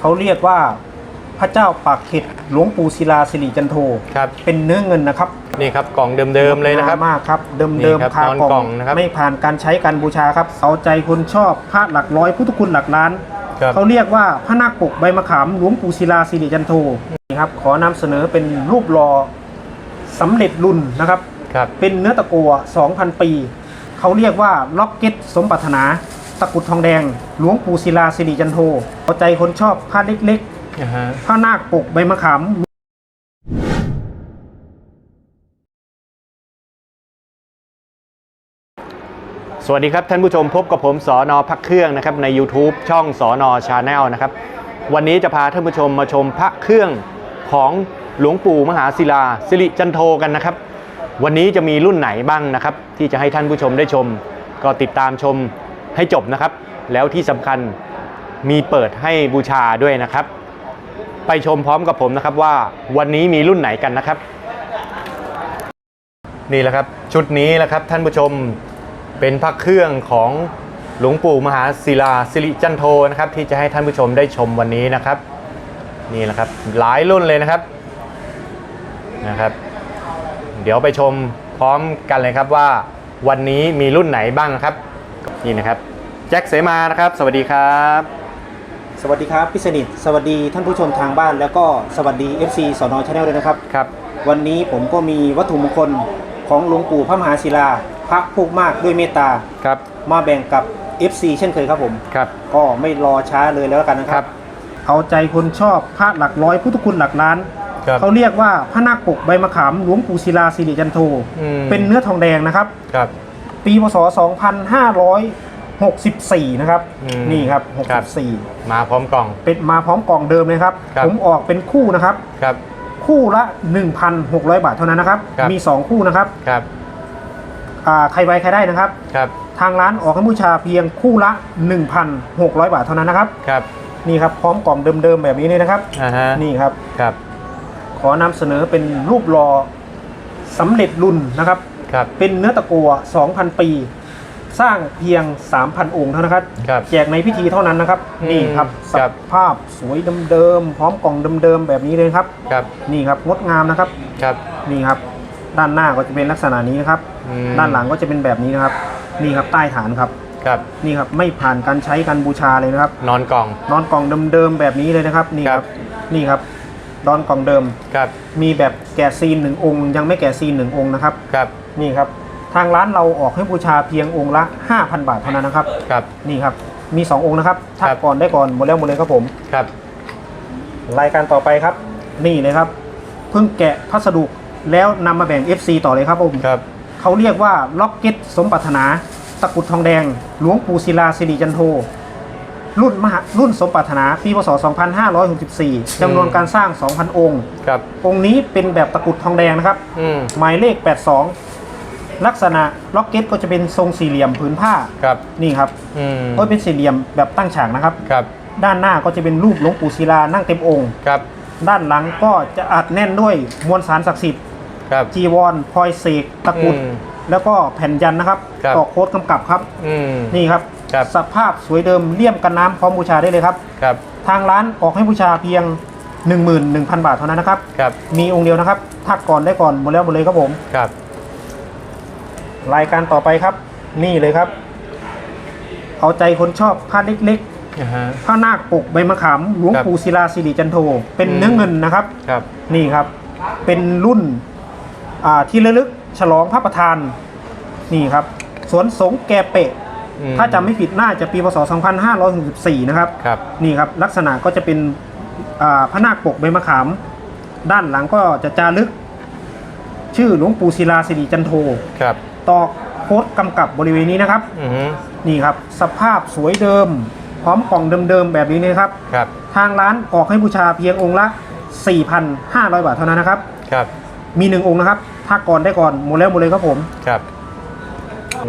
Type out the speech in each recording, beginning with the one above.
เขาเรียกว่าพระเจ้าปากเข็ดหลวงปู่ศิลาสิริจันโทครับ เป็นเนื้อเงินนะครับนี่ครับกล่องเดิมๆเลยนะครับงามมากครับเดิมนี่เดิมครับคานอนกล่กล่อองงนะครับไม่ผ่านการใช้การบูชาครับเอาใจคนชอบพระหลักร้อยพุทธคุณหลักล้านครับเขาเรียกว่าพระนาคปกใบมะขามหลวงปู่ศิลาสิริจันโทนี่ครับขอนำเสนอเป็นรูปหล่อสำเร็จรุ่นนะครับครับ เป็นเนื้อตะกัว 2,000 ปี เขาเรียกว่าล็อกเก็ตสมปรารถนา ตะกรุดทองแดง หลวงปู่ศิลาสิริจันโทเอาใจคนชอบพระเล็กอ่าฮะๆพระนาคปกใบมะขามสวัสดีครับท่านผู้ชมพบกับผมสอนอพักเครื่องนะครับใน YouTube ช่องสอนอชาแนลนะครับวันนี้จะพาท่านผู้ชมมาชมพระเครื่องของหลวงปู่มหาศิลาสิริจันโทกันนะครับ วันนี้จะมีรุ่นไหนบ้างนะครับ ที่จะให้ท่านผู้ชมได้ชม ก็ติดตามชม ให้จบนะครับ แล้วที่สำคัญมีเปิดให้บูชาด้วยนะครับ ไปชมพร้อมกับผมนะครับว่าวันนี้มีรุ่นไหนกันนะครับ นี่แหละครับชุดนี้แหละครับท่านผู้ชมเป็นพระเครื่องของหลวงปู่มหาศิลาสิริจันโทนะครับที่จะให้ท่านผู้ชมได้ชมวันนี้นะครับ นี่แหละครับหลายรุ่นเลยนะครับนะครับ เดี๋ยวไปชมพร้อมกันเลยครับว่าวันนี้มีรุ่นไหนบ้างนะครับ นี่นะครับแจ็คเสมานะครับ สวัสดีครับ สวัสดีครับพี่สนิทสวัสดีท่านผู้ชมทางบ้าน แล้วก็สวัสดี FC สอนอชาแนลด้วยนะครับ ครับ วันนี้ผมก็มีวัตถุมงคลของหลวงปู่พระมหาศิลาพระผูกมากด้วยเมตตาครับ มาแบ่งกับ FC เช่นเคยครับผมครับ ก็ไม่รอช้าเลยแล้วกันนะคครัรับบเอาใจคนชอบพระหลักร้อยพุทธคุณหลักล้าน ครับ เขาเรียกว่าพระนาคปกใบมะขามหลวงปู่ศิลาสิริจันโท อืมเป็นเนื้อทองแดงนะครับ ครับ ปีพศ 2564 นะครับ อืมนี่ครับ ครับ 64 มาพร้อมกล่อง เป็นมาพร้อมกล่องเดิมเลยครับ ครับ ผมออกเป็นคู่นะครับ ครับ คู่ละ 1,600 บาทเท่านั้นนะครับ ครับ มี 2 คู่นะครับครับอ่าใครไวใครได้นะครับ ครับทางร้านออกให้บูชาเพียงคู่ละ 1,600 บาทเท่านั้นนะครับ ครับนี่ครับพร้อมกล่องเดิมๆแบบนี้เลยนะครับ อ่าฮะนี่ครับ ครับขอนำเสนอเป็นรูปหล่อสำเร็จรุ่นนะครับ ครับ เป็นเนื้อตะกัว 2,000 ปี สร้างเพียง 3,000 องค์เท่านั้นครับ ครับแจกในพิธีเท่านั้นนะครับ อืมนี่ครับสครับ ภาพสวยเดิมๆพร้อมกล่องเดิมๆแบบนี้เลยครับ ครับนี่ครับงดงามนะครับ ครับ นี่ครับ ด้านหน้าก็จะเป็นลักษณะนี้นะครับ อืม ด้านหลังก็จะเป็นแบบนี้นะครับ นี่ครับใต้ฐานครับ ครับนี่ครับไม่ผ่านการใช้การบูชาเลยนะครับ นอนกล่อง นอนกล่องเดิมๆแบบนี้เลยนะครับ นี่คครัรับบนี่ครับดอนกล่องเดิม ครับมีแบบแกะซีนหนึ่งองค์ ยังไม่แกะซีนหนึ่งองค์นะครับ ครับ นี่ครับทางร้านเราออกให้บูชาเพียงองค์ละ 5,000 บาทเท่านั้นนะครับ ครับ นี่ครับ มี 2 องค์นะครับถ้าครับ ก่อนได้ก่อนหมดแล้วหมดเลยครับผม ครับ รายการต่อไปครับ นี่เลยครับ เพิ่งแกะพัสดุแล้วนำมาแบ่ง FC ต่อเลยครับผม ครับ เขาเรียกว่าล็อกเก็ตสมปรารถนา ตะกรุดทองแดง หลวงปู่ศิลาสิริจันโท รุ่นมหารุ่นสมปรารถนาปีพศ 2564จำนวนการสร้าง 2,000 องค์ ครับ องค์นี้เป็นแบบตะกรุดทองแดงนะครับ อืม หมายเลข 82 ลักษณะล็อกเก็ตก็จะเป็นทรงสี่เหลี่ยมผืนผ้าครับนี่ครับอืมก็เป็นสี่เหลี่ยมแบบตั้งฉากนะครับ ครับด้านหน้าก็จะเป็นรูปหลวงปู่ศิลานั่งเต็มองค์ ครับด้านหลังก็จะอัดแน่นด้วยมวลสารศักดิ์สิทธิ์ครับ จีวรพลอยเสกตะกรุดอืมแล้วก็แผ่นยันนะครับครับ ต่อโค้ดกำกับครับ อืม นี่ครับ ครับ สภาพสวยเดิมเลี่ยมกันน้ำพร้อมบูชาได้เลยครับ ครับทางร้านออกให้บูชาเพียง 11,000 บาทเท่านั้นนะครับ ครับมีองค์เดียวนะครับถ้าก่อนได้ก่อนหมดแล้วหมดเลยครับผม ครับ รายการต่อไปครับ นี่เลยครับ เอาใจคนชอบผ้าเล็กอ่าฮะๆผ้านาคปกใบมะขามหลวงครับปู่ศิลาสิริจันโท เป็นอืมเนื้อเงินนะครับครับ นี่ครับ เป็นรุ่นอ่าที่ระลึกฉลองพระประธาน นี่ครับ สวนสงแกเปะอืมถ้าจำไม่ผิดน่าจะปีพศ 2564 นะครับครับนี่ครับ ลักษณะก็จะเป็นอ่าพระนาคปกใบมะขาม ด้านหลังก็จะจารึก ชื่อหลวงปู่ศิลาสิริจันโทครับตอกโค้ดกำกับบริเวณนี้นะครับ อือฮึนี่ครับ สภาพสวยเดิม พร้อมกล่องเดิมๆแบบนี้นะครับ ครับทางร้านออกให้บูชาเพียงองค์ละ 4,500 บาทเท่านั้นนะครับ ครับมีหนึ่งองค์นะครับถ้าก่อนได้ก่อนหมดแล้วหมดเลยครับผม ครับ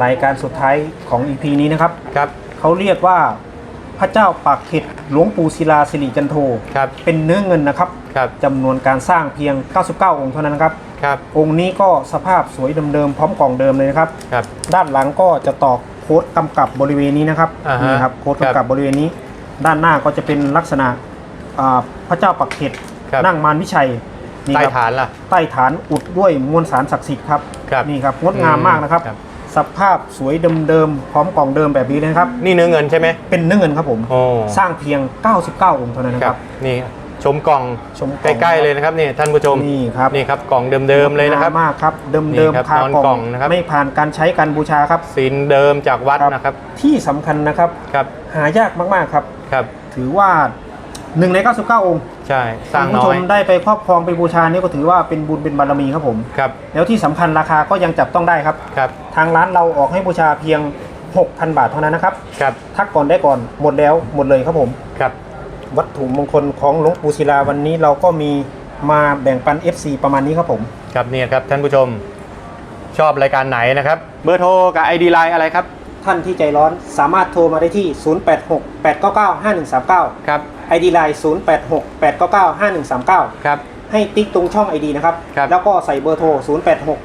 รายการสุดท้ายของ EP นี้นะครับ ครับเขาเรียกว่าพระเจ้าปากเข็ดหลวงปู่ศิลาสิริจันโท ครับเป็นเนื้อเงินนะครับ ครับจำนวนการสร้างเพียง 99 องค์เท่านั้นนะครับครับองค์นี้ก็สภาพสวยเดิมๆพร้อมกล่องเดิมเลยนะครับครับ ด้านหลังก็จะตอกโค้ดกำกับบริเวณนี้นะครับอ่าฮะนี่ครับโค้ดครับกำกับบริเวณนี้ ด้านหน้าก็จะเป็นลักษณะอ่าพระเจ้าปักเขตครับ นั่งมารวิชัยนี่ใต้ครับ ฐานล่ะ ใต้ฐานอุดด้วยมวลสารศักดิ์สิทธิ์ครับครับนี่ครับงดงามมากนะครับ ครับ สภาพสวยเดิมๆพร้อมกล่องเดิมแบบนี้เลยนะครับ นี่เนื้อเงินใช่ไหมเป็นเนื้อเงินครับผม โอ้สร้างเพียง 99 องค์เท่านั้นนะคครัรับบนี่ ชมกล่องชมใกล้ๆเลยนะครับนี่ท่านผู้ชมนี่ครับนี่ครับกล่องเดิมๆเลยนะครับงามมากครับเดิมนี่เดิมครับคานอนกกล่ล่อองงนะครับไม่ผ่านการใช้การบูชาครับสินเดิมจากวัดนะครับ ที่สำคัญนะครับครับหายากมากๆครับครับ ถือว่า1ใน 99 องค์ ใช่สร้างคุณน้ผู้ชอมยได้ไปครอบครองไปบูชานี่ก็ถือว่าเป็นบุญเป็นบารมีครับผมครับแล้วที่สำคัญราคาก็ยังจับต้องได้ครับครับทางร้านเราออกให้บูชาเพียง 6,000 บาทเท่านั้นนะครับครับทักก่อนได้ก่อนหมดแล้วหมดเลยครับผมครับ วัตถุมงคลของหลวงปู่ศิลาวันนี้เราก็มีมาแบ่งปัน FC ประมาณนี้ครับผม ครับเนี่ยครับท่านผู้ชมชอบรายการไหนนะครับ เบอร์โทรกับ ID ไลน์อะไรครับ ท่านที่ใจร้อนสามารถโทรมาได้ที่ 0868995139 ครับ ID Line 0868995139 ครับ ให้ติ๊กตรงช่อง ID นะครับ ครับแล้วก็ใส่เบอร์โทร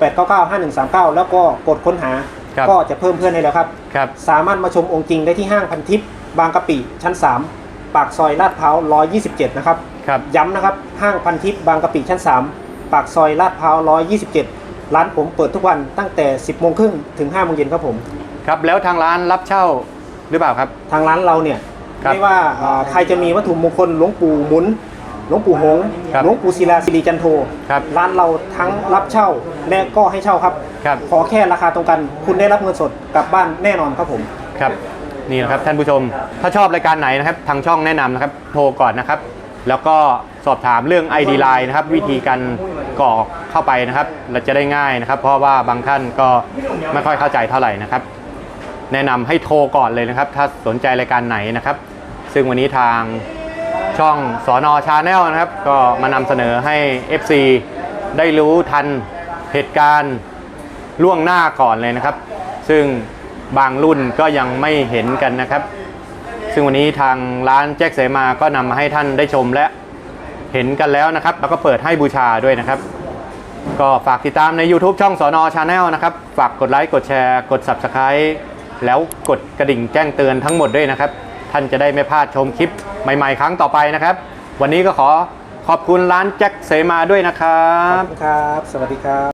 0868995139 แล้วก็กดค้นหา ครับ ก็จะเพิ่มเพื่อนให้แล้วครับ ครับ สามารถมาชมองค์จริงได้ที่ห้างพันทิพย์บางกะปิชั้น 3 ปากซอยลาดพร้าว127 นะครับ ครับ ย้ำนะครับ ห้างพันทิพย์บางกะปิชั้น 3 ปากซอยลาดพร้าว127 ร้านผมเปิดทุกวันตั้งแต่ 10 โมงครึ่งถึง 5 โมงเย็นครับผม ครับ แล้วทางร้านรับเช่าหรือเปล่าครับ ทางร้านเราเนี่ย ครับไม่ว่าอ่าใครจะมีวัตถุมงคลหลวงปู่หมุน หลวงปู่หงส์ครับหลวงปู่ศิลาสิริจันโทครับร้านเราทั้งรับเช่าและก็ให้เช่าครับ ครับ ขอแค่ราคาตรงกัน คุณได้รับเงินสดกลับบ้านแน่นอนครับผม ครับ นี่นะครับท่านผู้ชม ถ้าชอบรายการไหนนะครับ ทางช่องแนะนำนะครับ โทรก่อนนะครับ แล้วก็สอบถามเรื่อง ID Line นะครับ วิธีการกรอกเข้าไปนะครับเราจะได้ง่ายนะครับ เพราะว่าบางท่านก็ไม่ค่อยเข้าใจเท่าไหร่นะครับ แนะนำให้โทรก่อนเลยนะครับ ถ้าสนใจรายการไหนนะครับ ซึ่งวันนี้ทางช่องสอนอชาแนลนะครับ ก็มานำเสนอให้ FC ได้รู้ทันเหตุการณ์ล่วงหน้าก่อนเลยนะครับ ซึ่ง บางรุ่นก็ยังไม่เห็นกันนะครับ ซึ่งวันนี้ทางร้านแจ็คเสมาก็นำมาให้ท่านได้ชมและเห็นกันแล้วนะครับ แล้วก็เปิดให้บูชาด้วยนะครับ ก็ฝากติดตามใน YouTube ช่องสอนอชาแนลนะครับ ฝากกดไลค์กดแชร์ กด Subscribe แล้วกดกระดิ่งแจ้งเตือนทั้งหมดด้วยนะครับ ท่านจะได้ไม่พลาดชมคลิปใหม่ๆ ครั้งต่อไปนะครับ วันนี้ก็ขอขอบคุณร้านแจ็คเสมาด้วยนะครัขอบบคุณครับ สวัสดีครับ